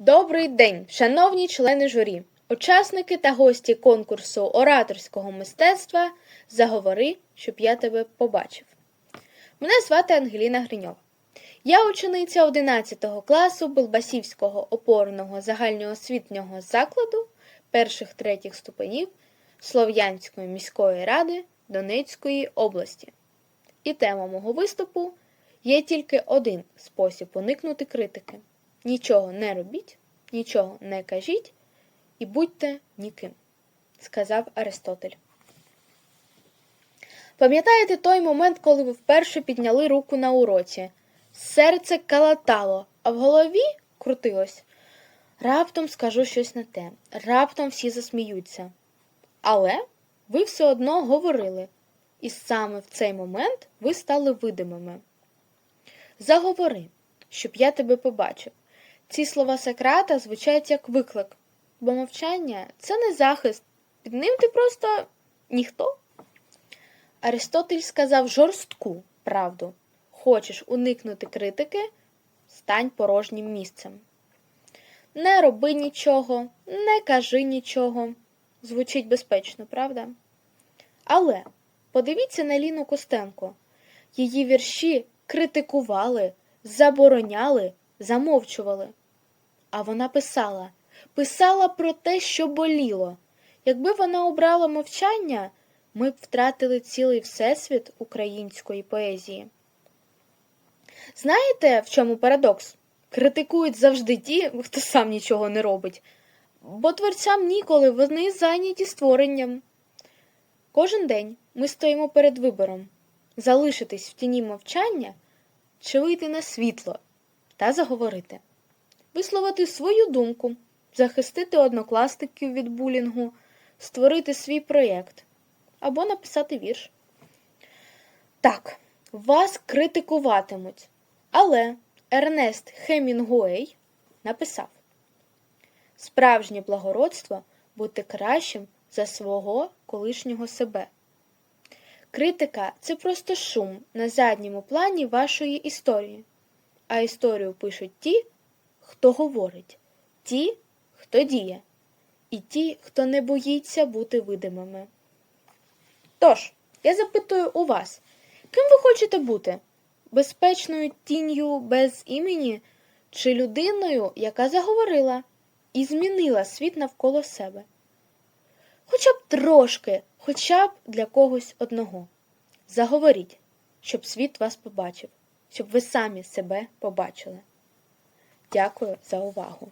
Добрий день, шановні члени журі, учасники та гості конкурсу ораторського мистецтва Заговори, щоб я тебе побачив. Мене звати Ангеліна Гриньова. Я учениця 11 класу Белбасівського опорного загальноосвітнього закладу перших третіх ступенів Слов'янської міської ради Донецької області. І тема мого виступу є тільки один спосіб уникнути критики. Нічого не робіть, нічого не кажіть і будьте ніким, сказав Аристотель. Пам'ятаєте той момент, коли ви вперше підняли руку на уроці? Серце калатало, а в голові крутилось. Раптом скажу щось не те, раптом всі засміються. Але ви все одно говорили, і саме в цей момент ви стали видимими. Заговори, щоб я тебе побачив. Ці слова Сократа звучать як виклик, бо мовчання це не захист, під ним ти просто ніхто. Аристотель сказав жорстку правду. Хочеш уникнути критики, стань порожнім місцем. Не роби нічого, не кажи нічого. Звучить безпечно, правда? Але подивіться на Ліну Костенко. Її вірші критикували, забороняли, замовчували. А вона писала, писала про те, що боліло. Якби вона обрала мовчання, ми б втратили цілий всесвіт української поезії. Знаєте, в чому парадокс? Критикують завжди ті, хто сам нічого не робить, бо творцям ніколи вони зайняті створенням. Кожен день ми стоїмо перед вибором залишитись в тіні мовчання чи вийти на світло та заговорити, висловити свою думку, захистити однокласників від булінгу, створити свій проєкт або написати вірш. Так, вас критикуватимуть, але Ернест Хемінгуей написав Справжнє благородство бути кращим за свого колишнього себе. Критика це просто шум на задньому плані вашої історії, а історію пишуть ті, хто говорить, ті, хто діє, і ті, хто не боїться бути видимими. Тож, я запитую у вас, ким ви хочете бути? Безпечною тінню без імені чи людиною, яка заговорила і змінила світ навколо себе? Хоча б трошки, хоча б для когось одного. Заговоріть, щоб світ вас побачив, щоб ви самі себе побачили. Дякую за увагу!